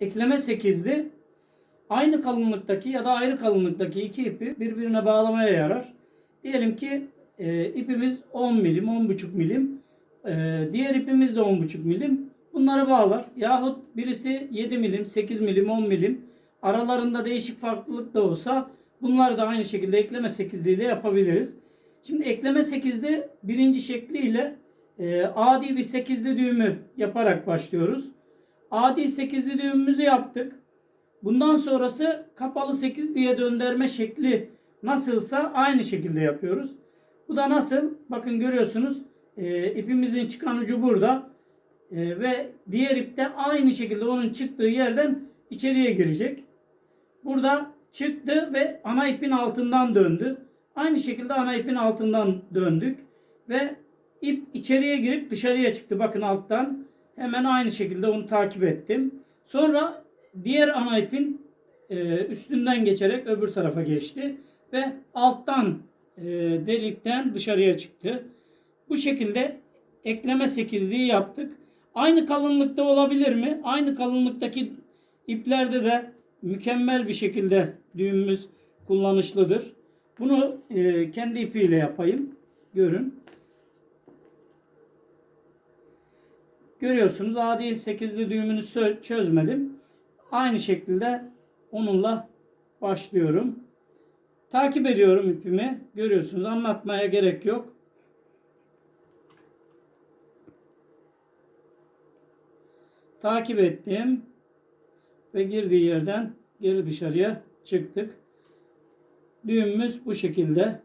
ekleme 8'li aynı kalınlıktaki ya da ayrı kalınlıktaki iki ipi birbirine bağlamaya yarar. Diyelim ki e, ipimiz 10 milim, 10,5 milim. E, diğer ipimiz de 10,5 milim. Bunları bağlar. Yahut birisi 7 milim, 8 milim, 10 milim. Aralarında değişik farklılık da olsa bunları da aynı şekilde ekleme 8'li ile yapabiliriz. Şimdi ekleme 8'li birinci şekliyle e, adi bir 8'li düğümü yaparak başlıyoruz. Adi 8'li düğümümüzü yaptık. Bundan sonrası kapalı 8 diye döndürme şekli nasılsa aynı şekilde yapıyoruz. Bu da nasıl? Bakın görüyorsunuz e, ipimizin çıkan ucu burada E, ve diğer ip de aynı şekilde onun çıktığı yerden içeriye girecek. Burada çıktı ve ana ipin altından döndü. Aynı şekilde ana ipin altından döndük ve ip içeriye girip dışarıya çıktı. Bakın alttan hemen aynı şekilde onu takip ettim. Sonra diğer ana ipin e, üstünden geçerek öbür tarafa geçti ve alttan e, delikten dışarıya çıktı. Bu şekilde ekleme sekizliği yaptık. Aynı kalınlıkta olabilir mi? Aynı kalınlıktaki iplerde de mükemmel bir şekilde düğümümüz kullanışlıdır. Bunu e, kendi ipiyle yapayım. Görün. Görüyorsunuz adi 8'li düğümünü çözmedim. Aynı şekilde onunla başlıyorum. Takip ediyorum ipimi. Görüyorsunuz anlatmaya gerek yok. Takip ettim ve girdiği yerden geri dışarıya çıktık. Düğümümüz bu şekilde.